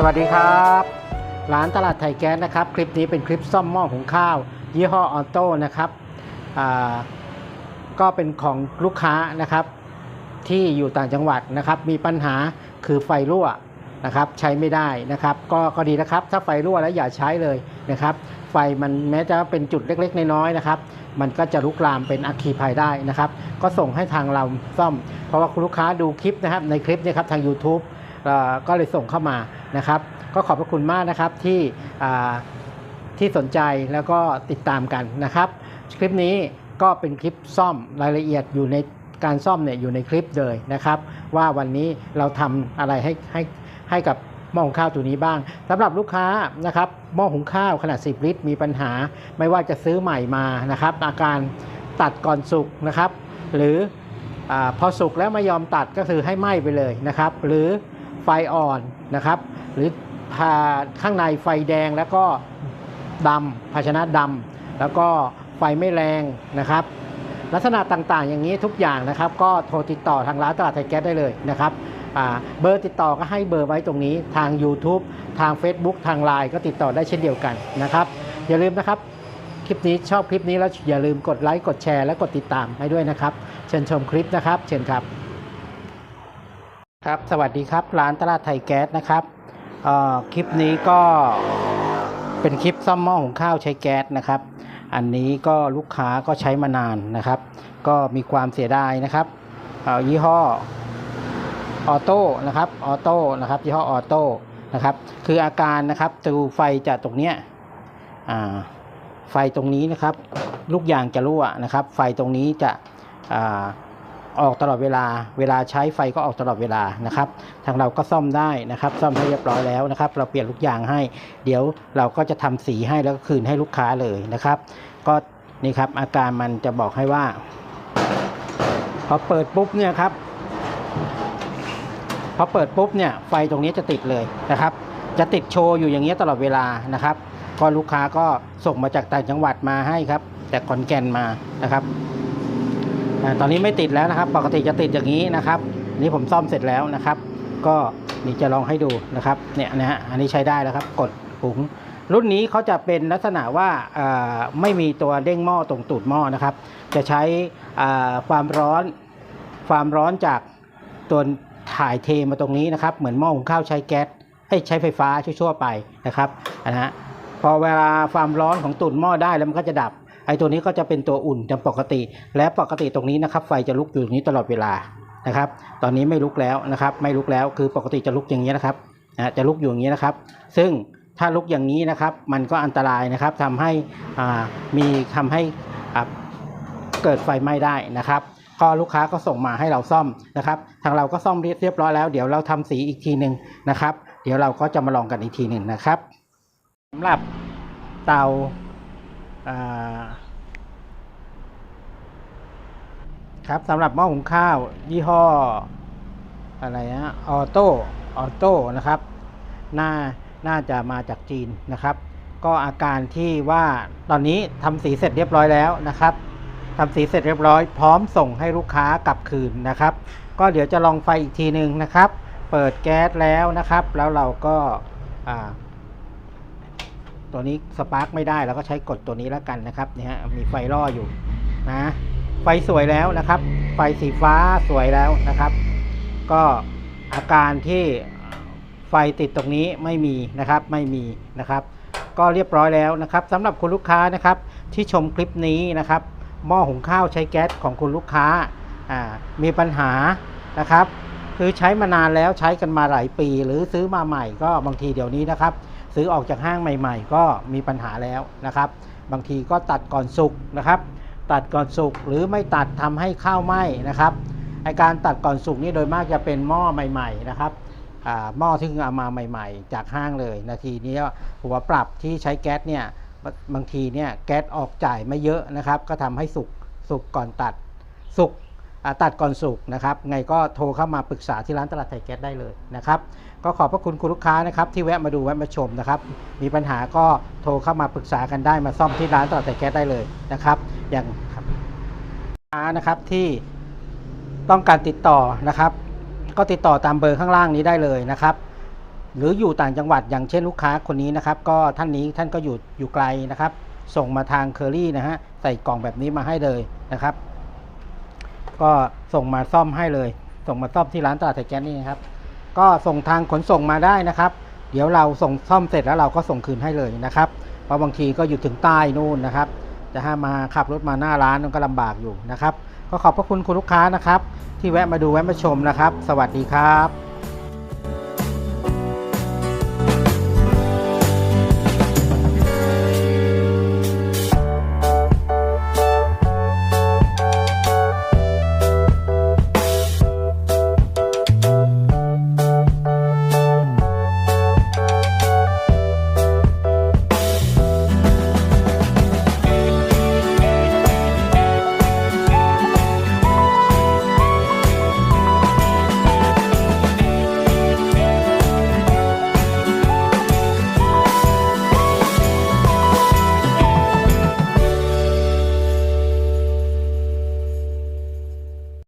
สวัสดีครับ ร้านตลาดไทยแก๊สนะครับ คลิปนี้เป็นคลิปซ่อมหม้อหุงข้าว ยี่ห้อออโต้นะครับก็เป็นของลูกค้านะครับ ที่อยู่ต่างจังหวัดนะครับ มีปัญหาคือไฟรั่วนะครับ ใช้ไม่ได้นะครับ ก็ก็ดีนะครับ ถ้าไฟรั่วแล้วอย่าใช้เลยนะครับ ไฟมันแม้จะเป็นจุดเล็กๆ น้อยๆนะครับ มันก็จะลุกลามเป็นอัคคีภัยได้นะครับ ก็ส่งให้ทางเราซ่อม เพราะว่าคุณลูกค้าดูคลิปนะครับ ในคลิปเนี้ครับทาง YouTube เอ่อก็เลยส่งเข้ามา นะครับ ก็ขอบพระคุณมากนะครับที่ที่สนใจแล้วก็ติดตามกันนะครับ คลิปนี้ก็เป็นคลิปซ่อมรายละเอียดอยู่ในการซ่อมเนี่ยอยู่ในคลิปเลยนะครับ ว่าวันนี้เราทำอะไรให้ให้ให้กับหม้อหุงข้าวตัวนี้บ้างสำหรับลูกค้านะครับหม้อหุงข้าวขนาด 10 ลิตร มีปัญหาไม่ว่าจะซื้อใหม่มานะครับ อาการตัดก่อนสุกนะครับ หรืออพอสุกแล้วไม่ยอมตัดก็คือให้ไหม้ไปเลยนะครับ หรือ ฟอ่อนนะครับ หรือพาข้างในไฟแดงแล้วก็ดำภาชนะดำแล้วก็ไฟไม่แรงนะครับ ลักษณะต่างๆ อย่างนี้ทุกอย่างนะครับ ก็โทรติดต่อทางร้านตลาดไทยแก๊สได้เลยนะครับเบอร์ติดต่อก็ให้เบอร์ไว้ตรงนี้ทาง YouTube ทาง Facebook ทาง Line ก็ติดต่อได้เช่นเดียวกันนะครับ อย่าลืมนะครับคลิปนี้ชอบคลิปนี้แล้วอย่าลืมกดไลค์กดแชร์และกดติดตามให้ด้วยนะครับ เชิญชมคลิปนะครับ เชิญครับ ครับสวัสดีครับร้านตลาดไทยแก๊สนะครับอ่อคลิปนี้ก็เป็นคลิปซ่อมหม้อหุงข้าวใช้แก๊สนะครับ อันนี้ก็ลูกค้าก็ใช้มานานนะครับ ก็มีความเสียดายนะครับอ่อยี่ห้อออโต้นะครับออโต้นะครับยี่ห้อออโต้นะครับคืออาการนะครับตูไฟจะตรงเนี้ยไฟตรงนี้นะครับ ลูกยางจะรั่วนะครับ ไฟตรงนี้จะ ออกตลอดเวลา เวลาใช้ไฟก็ออกตลอดเวลานะครับ ทางเราก็ซ่อมได้นะครับ ซ่อมให้เรียบร้อยแล้วนะครับ เราเปลี่ยนลูกยางให้ เดี๋ยวเราก็จะทำสีให้แล้วก็คืนให้ลูกค้าเลยนะครับ ก็นี่ครับอาการมันจะบอกให้ว่า พอเปิดปุ๊บเนี่ยครับ พอเปิดปุ๊บเนี่ยไฟตรงนี้จะติดเลยนะครับ จะติดโชว์อยู่อย่างเงี้ตลอดเวลานะครับ ก็ลูกค้าก็ส่งมาจากต่างจังหวัดมาให้ครับ แต่ขอนแก่นมานะครับ ตอนนี้ไม่ติดแล้วนะครับ ปกติจะติดอย่างนี้นะครับนี่ผมซ่อมเสร็จแล้วนะครับ ก็นี่จะลองให้ดูนะครับเนี่ยนะฮะอันนี้ใช้ได้แล้วครับ กดหุงรุ่นนี้เขาจะเป็นลักษณะว่าไม่มีตัวเด้งหม้อตรงตูดหม้อนะครับ จะใช้ความร้อนความร้อนจากตัวถ่ายเทมาตรงนี้นะครับ เหมือนหม้อหุงข้าวใช้แก๊สให้ใช้ไฟฟ้าชั่วๆไปนะครับนะฮะพอเวลาความร้อนของตูดหม้อได้แล้วมันก็จะดับ ไอ้ตัวนี้ก็จะเป็นตัวอุ่นตามปกติ และปกติตรงนี้นะครับ ไฟจะลุกอยู่ตรงนี้ตลอดเวลานะครับ ตอนนี้ไม่ลุกแล้วนะครับ ไม่ลุกแล้วคือปกติจะลุกอย่างนี้นะครับนะจะลุกอยู่อย่างนี้นะครับ ซึ่งถ้าลุกอย่างนี้นะครับ มันก็อันตรายนะครับทำให้มีทำให้เกิดไฟไหม้ได้นะครับก็ลูกค้าก็ส่งมาให้เราซ่อมนะครับ ทางเราก็ซ่อมเรียบร้อยแล้ว เดี๋ยวเราทำสีอีกทีหนึ่งนะครับ เดี๋ยวเราก็จะมาลองกันอีกทีหนึ่งนะครับสำหรับเตาอ่า ครับสำหรับหม้อหุงข้าว ยี่ห้อ อะไรนะออโต้ออโต้นะครับน่าน่าจะมาจากจีนนะครับ ก็อาการที่ว่าตอนนี้ทำสีเสร็จเรียบร้อยแล้วนะครับทำสีเสร็จเรียบร้อยพร้อมส่งให้ลูกค้ากลับคืนนะครับ ก็เดี๋ยวจะลองไฟอีกทีหนึ่งนะครับ เปิดแก๊สแล้วนะครับ แล้วเราก็ตัวนี้สปาร์กไม่ได้เราก็ใช้กดตัวนี้แล้วกันนะครับเนี่ยมีไฟล่ออยู่นะ ไฟสวยแล้วนะครับ ไฟสีฟ้าสวยแล้วนะครับ ก็อาการที่ไฟติดตรงนี้ไม่มีนะครับไม่มีนะครับ ก็เรียบร้อยแล้วนะครับสำหรับคุณลูกค้านะครับ ที่ชมคลิปนี้นะครับ หม้อหุงข้าวใช้แก๊สของคุณลูกค้ามีปัญหานะครับ คือใช้มานานแล้วใช้กันมาหลายปี หรือซื้อมาใหม่ก็บางทีเดี๋ยวนี้นะครับ ซื้อออกจากห้างใหม่ ๆ ก็มีปัญหาแล้วนะครับ บางทีก็ตัดก่อนสุกนะครับ ตัดก่อนสุกหรือไม่ตัดทำให้ข้าวไหม้นะครับไอการตัดก่อนสุกนี่โดยมากจะเป็นหม้อใหม่ ๆ นะครับหม้อที่เอามาใหม่ ๆ จากห้างเลย นาทีนี้หัวปรับที่ใช้แก๊สเนี่ยบางทีเนี่ยแก๊สออกจ่ายไม่เยอะนะครับ ก็ทำให้สุกสุกก่อนตัดสุก ตัดก่อนสุกนะครับ ไงก็โทรเข้ามาปรึกษาที่ร้านตลาดไทยแก๊สได้เลยนะครับ ก็ขอบพระคุณคุณลูกค้านะครับที่แวะมาดูแวะมาชมนะครับ มีปัญหาก็โทรเข้ามาปรึกษากันได้มาซ่อมที่ร้านตลาดไทยแก๊สได้เลยนะครับ อย่างครับลูกค้านะครับที่ต้องการติดต่อนะครับ ก็ติดต่อตามเบอร์ข้างล่างนี้ได้เลยนะครับ หรืออยู่ต่างจังหวัดอย่างเช่นลูกค้าคนนี้นะครับ ก็ท่านนี้ท่านก็อยู่อยู่ไกลนะครับ ส่งมาทางเคอรี่นะฮะใส่กล่องแบบนี้มาให้เลยนะครับ ก็ส่งมาซ่อมให้เลย ส่งมาซ่อมที่ร้านตลาดไทยแก๊สนี่นะครับ ก็ส่งทางขนส่งมาได้นะครับ เดี๋ยวเราส่งซ่อมเสร็จแล้วเราก็ส่งคืนให้เลยนะครับเพราะบางทีก็อยู่ถึงใต้นู่นนะครับ จะให้มาขับรถมาหน้าร้านมันก็ลำบากอยู่นะครับ ก็ขอบพระคุณคุณลูกค้านะครับ ที่แวะมาดูแวะมาชมนะครับ สวัสดีครับ